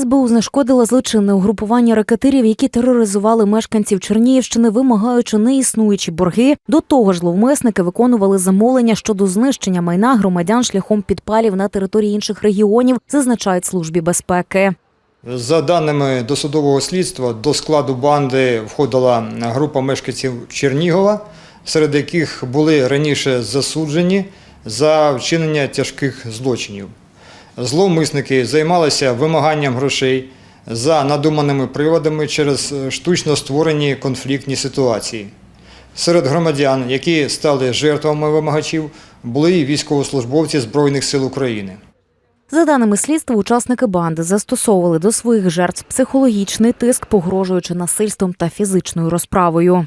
СБУ знешкодила злочинне угрупування ракетирів, які тероризували мешканців Чернігівщини, вимагаючи неіснуючі борги. До того ж, зловмисники виконували замовлення щодо знищення майна громадян шляхом підпалів на території інших регіонів, зазначають службі безпеки. За даними досудового слідства, до складу банди входила група мешканців Чернігова, серед яких були раніше засуджені за вчинення тяжких злочинів. Зловмисники займалися вимаганням грошей за надуманими приводами через штучно створені конфліктні ситуації. Серед громадян, які стали жертвами вимагачів, були і військовослужбовці Збройних сил України. За даними слідства, учасники банди застосовували до своїх жертв психологічний тиск, погрожуючи насильством та фізичною розправою.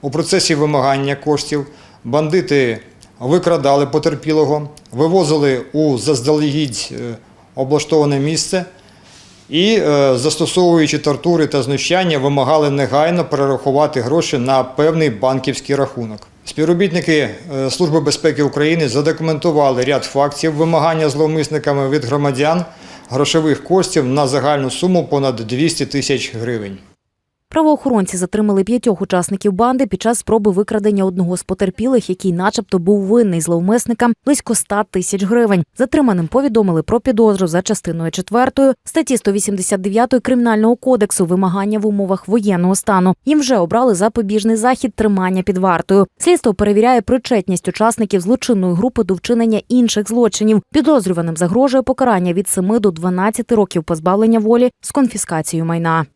У процесі вимагання коштів бандити викрадали потерпілого, вивозили у заздалегідь е, облаштоване місце і, е, застосовуючи тортури та знущання, вимагали негайно перерахувати гроші на певний банківський рахунок. Співробітники е, Служби безпеки України задокументували ряд фактів вимагання зловмисниками від громадян грошових коштів на загальну суму понад 200 тисяч гривень. Правоохоронці затримали п'ятьох учасників банди під час спроби викрадення одного з потерпілих, який, начебто, був винний зловмисникам близько 100 тисяч гривень. Затриманим повідомили про підозру за частиною 4 статті 189 кримінального кодексу вимагання в умовах воєнного стану. Їм вже обрали запобіжний захід тримання під вартою. Слідство перевіряє причетність учасників злочинної групи до вчинення інших злочинів. Підозрюваним загрожує покарання від 7 до 12 років позбавлення волі з конфіскацією майна.